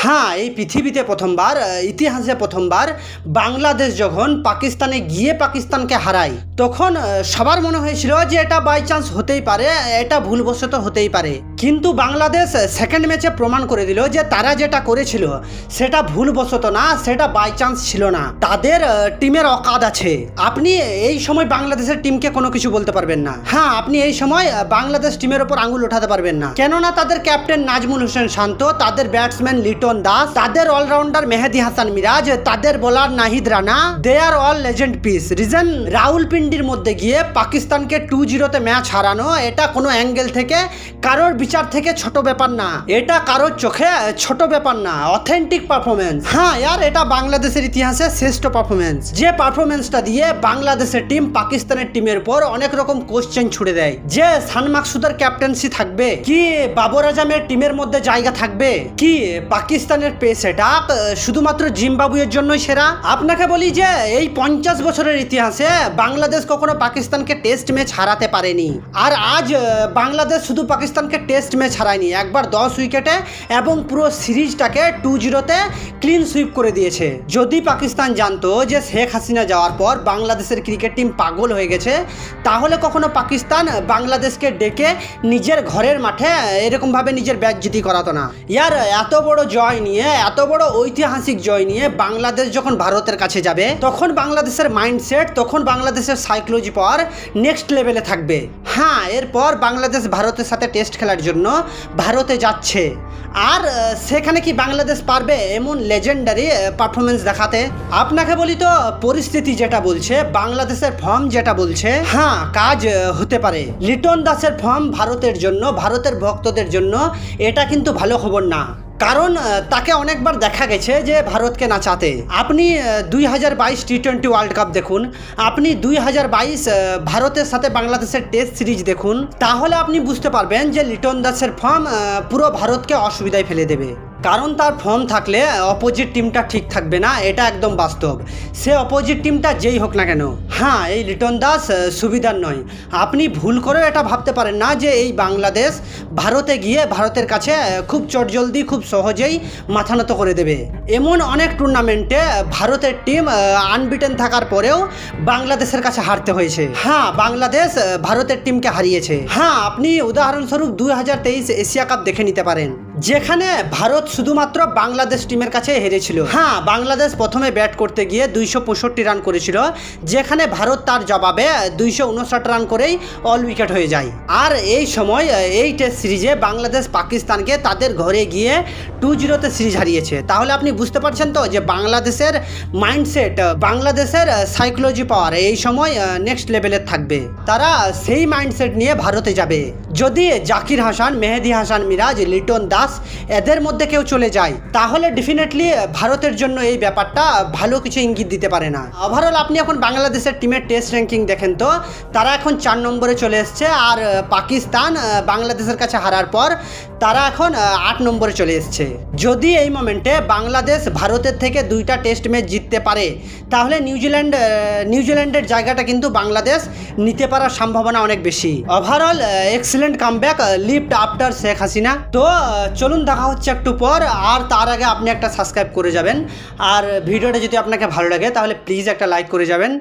হ্যাঁ এই পৃথিবীতে প্রথমবার ইতিহাসে প্রথমবার বাংলাদেশ যখন পাকিস্তানে গিয়ে পাকিস্তানকে হারায়, তখন সবার মনে হয়েছিল যে এটা বাই চান্স হতেই পারে, এটা ভুলবশত হতেই পারে। কিন্তু বাংলাদেশ সেকেন্ড ম্যাচে প্রমাণ করে দিল যে তারা যেটা করেছিল, সেটা ভুলবশত না, সেটা বাই চান্স ছিল না। তাদের টিমের অকাদ আছে। আপনি এই সময় বাংলাদেশের টিমকে কোনো কিছু বলতে পারবেন না। হ্যাঁ আপনি এই সময় বাংলাদেশ টিমের ওপর আঙুল ওঠাতে পারবেন না। কেননা তাদের ক্যাপ্টেন নাজমুল হোসেন শান্ত, তাদের ব্যাটসম্যান লিটন দাস। তাদের অলরাউন্ডার মেহেদি হাসান মিরাজ, তাদের bowler Nahid Rana. They are all legend piece reason রাউলপিন্ডির মধ্যে গিয়ে পাকিস্তানকে টু জিরোতে ম্যাচ হারানো, এটা কোনো অ্যাঙ্গেল থেকে কারোর বিচার থেকে ছোট ব্যাপার না। এটা কারোর চোখে ছোট ব্যাপার না। অথেন্টিক পারফরমেন্স হ্যাঁ ইয়ার, এটা বাংলাদেশের ইতিহাসে শ্রেষ্ঠ পারফরমেন্স যে পারফরমেন্সটা দিয়ে বাংলাদেশের টিম পাকিস্তানের টিমের পর অনেক রকম কোশ্চেন ছুড়ে দেয়। যে সান মাকসুদের ক্যাপ্টেন্সি থাকবে, কি বাবর আজমের টিমের মধ্যে জায়গা থাকবে, কি পাকিস্তানের পেস এটা। শুধুমাত্র জিম্বাবুয়ের জন্যই সেরা। আপনাকে বলি যে, এই পঞ্চাশ বছরের ইতিহাসে বাংলাদেশ কখনো পাকিস্তানকে টেস্ট ম্যাচ হারাতে পারেনি। আর আজ বাংলাদেশ শুধু পাকিস্তানকে টেস্ট ম্যাচ হারায়নি, একবার দশ উইকেটে এবং পুরো সিরিজটাকে টু জিরোতে ক্লিন সুইপ করে দিয়েছে। যদি পাকিস্তান জানতো যে শেখ হাসিনা যাওয়ার পর বাংলাদেশের ক্রিকেট টিম পাগল হয়ে গেছে, তাহলে কখনো পাকিস্তান বাংলাদেশকে ডেকে নিজের ঘরের মাঠে এরকমভাবে নিজের ব্যাট জিতি করাতো না। ইয়ার, এত বড় জয় নিয়ে, এত বড় ঐতিহাসিক জয় নিয়ে বাংলাদেশ যখন ভারতের কাছে যাবে, তখন বাংলাদেশের মাইন্ডসেট তখন বাংলাদেশের সাইকোলজি পর নেক্সট লেভেলে থাকবে। হ্যাঁ এরপর বাংলাদেশ ভারতের সাথে টেস্ট খেলার জন্য ভারতে যাচ্ছে। আর সেখানে কি বাংলাদেশ পারবে এমন লেজেন্ডারি পারফরমেন্স দেখাতে? আপনাকে বলি তো, পরিস্থিতি যেটা বলছে, বাংলাদেশের ফর্ম যেটা বলছে হ্যাঁ কাজ হতে পারে। লিটন দাসের ফর্ম ভারতের জন্য, ভারতের ভক্তদের জন্য, এটা কিন্তু ভালো খবর না। কারণ তাকে অনেকবার দেখা গেছে যে ভারতকে নাচাতে আপনি দুই হাজার বাইশ টি টোয়েন্টি ওয়ার্ল্ড কাপ দেখুন, আপনি দুই হাজার বাইশ ভারতের সাথে বাংলাদেশের টেস্ট সিরিজ দেখুন, তাহলে আপনি বুঝতে পারবেন যে লিটন দাসের ফর্ম পুরো ভারতকে অসুবিধায় ফেলে দেবে। কারণ তার ফর্ম থাকলে অপোজিট টিমটা ঠিক থাকবে না, এটা একদম বাস্তব। সে অপোজিট টিমটা যেই হোক না কেন হ্যাঁ এই লিটন দাস সুবিধার নয়। আপনি ভুল করে এটা ভাবতে পারেন না যে এই বাংলাদেশ ভারতে গিয়ে ভারতের কাছে খুব চটজলদি, খুব সহজেই মাথা নত করে দেবে। এমন অনেক টুর্নামেন্টে ভারতের টিম আনবিটেন থাকার পরেও বাংলাদেশের কাছে হারতে হয়েছে। হ্যাঁ বাংলাদেশ ভারতের টিমকে হারিয়েছে। হ্যাঁ আপনি উদাহরণস্বরূপ দুই হাজার তেইশ এশিয়া কাপ দেখে নিতে পারেন। যেখানে ভারত শুধুমাত্র বাংলাদেশ টিমের কাছে হেরেছিল। হ্যাঁ বাংলাদেশ প্রথমে ব্যাট করতে গিয়ে দুইশো পঁয়ষট্টি রান করেছিল, যেখানে ভারত তার জবাবে দুইশো উনষাট রান করেই অল উইকেট হয়ে যায়। আর এই সময়, এই টেস্ট সিরিজে বাংলাদেশ পাকিস্তানকে তাদের ঘরে গিয়ে টু জিরোতে সিরিজ হারিয়েছে। তাহলে আপনি বুঝতে পারছেন তো যে বাংলাদেশের মাইন্ডসেট বাংলাদেশের সাইকোলজি পাওয়ার এই সময় নেক্সট লেভেলের থাকবে। তারা সেই মাইন্ডসেট নিয়ে ভারতে যাবে। যদি জাকির হাসান, মেহেদি হাসান মিরাজ, লিটন দাস এদের মধ্যে কেউ চলে যায়। তাহলে ডেফিনেটলি ভারতের জন্য এই ব্যাপারটা ভালো কিছু ইঙ্গিত দিতে পারে না। ওভারঅল আপনি এখন বাংলাদেশের টিমের টেস্ট র্যাঙ্কিং দেখেন তো, তারা এখন চার নম্বরে চলে এসছে আর পাকিস্তান বাংলাদেশের কাছে হারার পর তারা এখন আট নম্বরে চলে এসছে। যদি এই মোমেন্টে বাংলাদেশ ভারতের থেকে দুইটা টেস্ট ম্যাচ জিততে পারে, তাহলে নিউজিল্যান্ড নিউজিল্যান্ডের জায়গাটা কিন্তু বাংলাদেশ নিতে পারার সম্ভাবনা অনেক বেশি। Overall excellent comeback lift after Sheikh Hasina. তো চলুন দেখা হচ্ছে একটু পর, আর তার আগে আপনি একটা সাবস্ক্রাইব করে যাবেন। আর ভিডিওটা যদি আপনাকে ভালো লাগে, তাহলে প্লিজ একটা লাইক করে যাবেন।